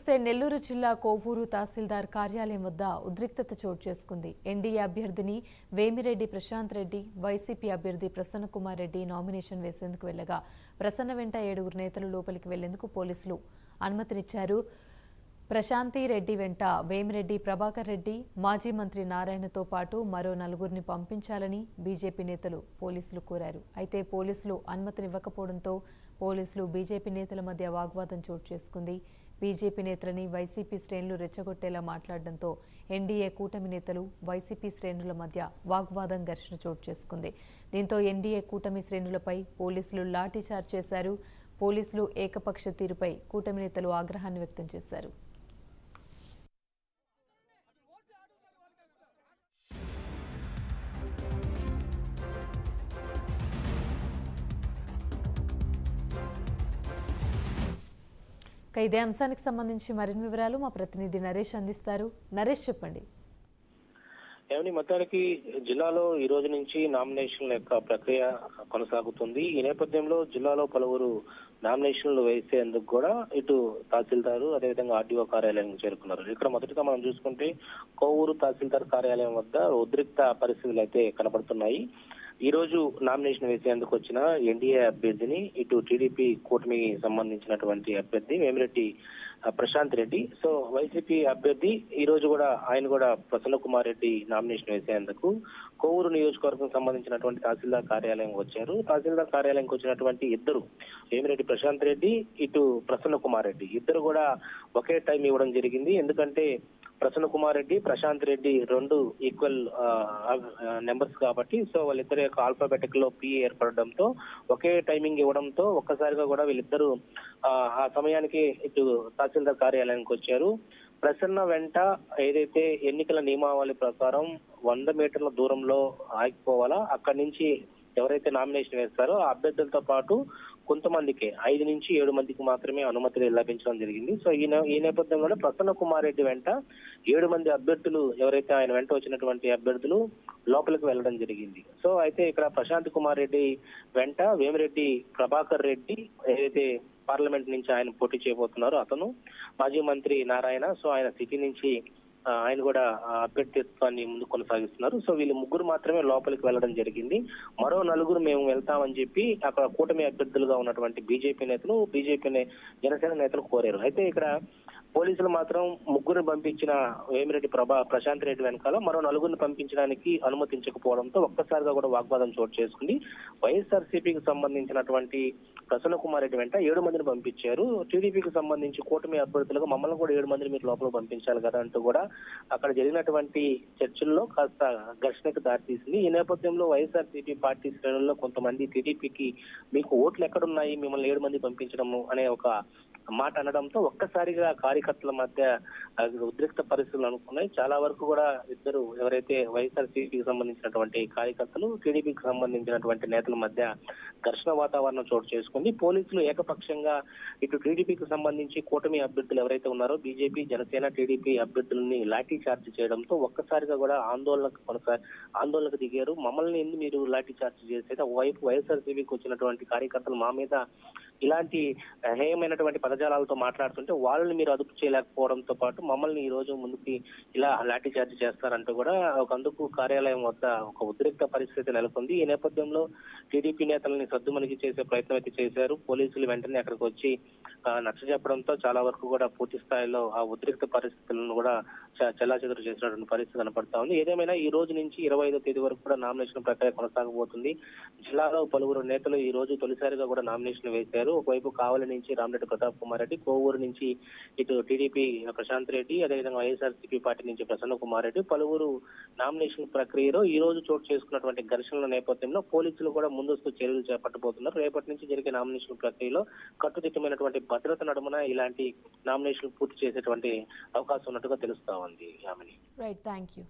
చూస్తే నెల్లూరు జిల్లా కోవూరు తహసీల్దార్ కార్యాలయం వద్ద ఉద్రిక్తత చోటు చేసుకుంది. ఎన్డీఏ అభ్యర్థిని వేమిరెడ్డి ప్రశాంత్ రెడ్డి వైసీపీ అభ్యర్థి ప్రసన్న కుమార్ రెడ్డి నామినేషన్ వేసేందుకు వెళ్ళగా ప్రసన్న వెంట ఏడుగురు నేతలు లోపలికి వెళ్ళేందుకు పోలీసులు అనుమతినిచ్చారు. ప్రశాంతి రెడ్డి వెంట వేమిరెడ్డి ప్రభాకర్ రెడ్డి మాజీ మంత్రి నారాయణతో పాటు మరో నలుగురిని పంపించాలని బీజేపీ నేతలు పోలీసులు కోరారు. అయితే పోలీసులు అనుమతినివ్వకపోవడంతో పోలీసులు బీజేపీ నేతల మధ్య వాగ్వాదం చోటు చేసుకుంది. బీజేపీ నేతలని వైసీపీ శ్రేణులు రెచ్చగొట్టేలా మాట్లాడడంతో ఎన్డీఏ కూటమి నేతలు వైసీపీ శ్రేణుల మధ్య వాగ్వాదం ఘర్షణ చోటు చేసుకుంది. దీంతో ఎన్డీఏ కూటమి శ్రేణులపై పోలీసులు లాఠీచార్జ్ చేశారు. పోలీసులు ఏకపక్ష తీరుపై కూటమి నేతలు ఆగ్రహాన్ని వ్యక్తం చేశారు. ఇదే అంశానికి సంబంధించి మరిన్ని వివరాలు మా ప్రతినిధి నరేష్ అందిస్తారు. నరేష్ చెప్పండి. ఏమని మొత్తానికి జిల్లాలో ఈ రోజు నుంచి నామినేషన్ల యొక్క ప్రక్రియ కొనసాగుతుంది. ఈ నేపథ్యంలో జిల్లాలో పలువురు నామినేషన్లు వేసేందుకు కూడా ఇటు తహసీల్దారు అదేవిధంగా ఆర్డీఓ కార్యాలయం చేరుకున్నారు. ఇక్కడ మొదటిగా మనం చూసుకుంటే కోవూరు తహసీల్దార్ కార్యాలయం వద్ద ఉద్రిక్త పరిస్థితులు అయితే కనబడుతున్నాయి. ఈ రోజు నామినేషన్ వేసేందుకు వచ్చిన ఎన్డీఏ అభ్యర్థిని ఇటు టీడీపీ కూటమికి సంబంధించినటువంటి అభ్యర్థి వేమిరెడ్డి ప్రశాంత్ రెడ్డి. సో వైసీపీ అభ్యర్థి ఈ రోజు కూడా ఆయన కూడా ప్రసన్న కుమార్ రెడ్డి నామినేషన్ వేసేందుకు కోవూరు నియోజకవర్గం సంబంధించినటువంటి తహసీల్దార్ కార్యాలయం వచ్చారు. తహసీల్దార్ కార్యాలయంకి వచ్చినటువంటి ఇద్దరు వేమిరెడ్డి ప్రశాంత్ రెడ్డి ఇటు ప్రసన్న కుమార్ రెడ్డి. ఇద్దరు కూడా ఒకే టైం ఇవ్వడం జరిగింది. ఎందుకంటే ప్రసన్న కుమార్ రెడ్డి ప్రశాంత్ రెడ్డి రెండు ఈక్వల్ నెంబర్స్ కాబట్టి సో వాళ్ళిద్దరి యొక్క ఆల్ఫాబెటిక్లో పి ఏర్పడడంతో ఒకే టైమింగ్ ఇవ్వడంతో ఒక్కసారిగా కూడా వీళ్ళిద్దరూ ఆ సమయానికి ఇటు తహసీల్దార్ కార్యాలయానికి వచ్చారు. ప్రసన్న వెంట ఏదైతే ఎన్నికల నియమావళి ప్రకారం వంద మీటర్ల దూరంలో ఆగిపోవాలా అక్కడి నుంచి ఎవరైతే నామినేషన్ వేస్తారో ఆ అభ్యర్థులతో పాటు కొంతమందికి ఐదు నుంచి ఏడు మందికి మాత్రమే అనుమతులు లభించడం జరిగింది. సో ఈ ఈ నేపథ్యంలోనే ప్రసన్న కుమార్ రెడ్డి వెంట ఏడు మంది అభ్యర్థులు ఎవరైతే ఆయన వెంట వచ్చినటువంటి అభ్యర్థులు లోపలికి వెళ్ళడం జరిగింది. సో అయితే ఇక్కడ ప్రశాంత్ కుమార్ రెడ్డి వెంట వేమిరెడ్డి ప్రభాకర్ రెడ్డి ఏదైతే పార్లమెంట్ నుంచి ఆయన పోటీ చేయబోతున్నారో అతను మాజీ మంత్రి నారాయణ సో ఆయన సిటీ నుంచి ఆయన కూడా అభ్యర్థిత్వాన్ని ముందు కొనసాగిస్తున్నారు. సో వీళ్ళు ముగ్గురు మాత్రమే లోపలికి వెళ్ళడం జరిగింది. మరో నలుగురు మేము వెళ్తామని చెప్పి అక్కడ కూటమి అభ్యర్థులుగా ఉన్నటువంటి బీజేపీ నేతలు బీజేపీ జనసేన నేతలు కోరారు. అయితే ఇక్కడ పోలీసులు మాత్రం ముగ్గురు పంపించిన వేమిరెడ్డి ప్రభా ప్రశాంత్ రెడ్డి వెనకాల మరో నలుగురిని పంపించడానికి అనుమతించకపోవడంతో ఒక్కసారిగా కూడా వాగ్వాదం చోటు చేసుకుంది. వైఎస్ఆర్సీపీకి సంబంధించినటువంటి ప్రసన్న కుమార్ రెడ్డి వెంట ఏడు మందిని పంపించారు. టీడీపీకి సంబంధించి కూటమి అభ్యర్థులుగా మమ్మల్ని కూడా ఏడు మందిని మీరు లోపల పంపించాలి కదా అంటూ కూడా అక్కడ జరిగినటువంటి చర్చల్లో కాస్త ఘర్షణకు దారితీసింది. ఈ నేపథ్యంలో వైఎస్ఆర్సీపీ పార్టీ శ్రేణుల్లో కొంతమంది టీడీపీకి మీకు ఓట్లు ఎక్కడున్నాయి? మిమ్మల్ని ఏడు మంది పంపించడము అనే ఒక మాట అనడంతో ఒక్కసారిగా కార్యకర్తల మధ్య ఉద్రిక్త పరిస్థితులు అనుకున్నాయి. చాలా వరకు కూడా ఇద్దరు ఎవరైతే వైఎస్ఆర్సీపీకి సంబంధించినటువంటి కార్యకర్తలు టీడీపీకి సంబంధించినటువంటి నేతల మధ్య ఘర్షణ వాతావరణం చోటు చేసుకుంది. పోలీసులు ఏకపక్షంగా ఇటు టీడీపీకి సంబంధించి కూటమి అభ్యర్థులు ఎవరైతే ఉన్నారో బీజేపీ జనసేన టీడీపీ అభ్యర్థులని లాఠీ చార్జ్ చేయడంతో ఒక్కసారిగా కూడా ఆందోళనకు కొనసా ఆందోళనకు దిగారు. మమ్మల్ని ఎందుకు మీరు లాఠీ చార్జ్ చేసేది? ఒకవైపు వైఎస్ఆర్సీపీకి వచ్చినటువంటి కార్యకర్తలు మా మీద ఇలాంటి హేయమైనటువంటి పదజాలాలతో మాట్లాడుతుంటే వాళ్ళని మీరు అదుపు చేయలేకపోవడంతో పాటు మమ్మల్ని ఈ రోజు ముందుకి ఇలా లాఠీ చార్జ్ చేస్తారంటూ కూడా ఒక అందుకు కార్యాలయం వద్ద ఒక ఉద్రిక్త పరిస్థితి నెలకొంది. ఈ నేపథ్యంలో టీడీపీ నేతలని సద్దుమణికి చేసే ప్రయత్నం అయితే చేశారు. పోలీసులు వెంటనే అక్కడికి వచ్చి నచ్చ చెప్పడంతో చాలా వరకు కూడా పూర్తి స్థాయిలో ఆ ఉద్రిక్త పరిస్థితులను కూడా చెల్లాచెదురు చేసినటువంటి పరిస్థితి కనపడతా ఉంది. ఏదేమైనా ఈ రోజు నుంచి ఇరవై ఐదో తేదీ వరకు కూడా నామినేషన్ ప్రక్రియ కొనసాగబోతుంది. జిల్లాలో పలువురు నేతలు ఈ రోజు తొలిసారిగా కూడా నామినేషన్ వేశారు. ఒకవైపు కావలి నుంచి రామరెడ్డి ప్రతాప్ కుమార్ రెడ్డి కోవూరు నుంచి ఇటు టీడీపీ ప్రశాంత్ రెడ్డి అదేవిధంగా వైఎస్ఆర్సీపీ పార్టీ నుంచి ప్రసన్న కుమార్ రెడ్డి పలువురు నామినేషన్ ప్రక్రియలో ఈ రోజు చోటు చేసుకున్నటువంటి ఘర్షణల నేపథ్యంలో పోలీసులు కూడా ముందస్తు చర్యలు చేపట్టబోతున్నారు. రేపటి నుంచి జరిగే నామినేషన్ ప్రక్రియలో కట్టుదిట్టమైనటువంటి భద్రత నడుమున ఇలాంటి నామినేషన్ పూర్తి చేసేటువంటి అవకాశం ఉన్నట్టుగా తెలుస్తా ఉంది. on the Right. Thank you.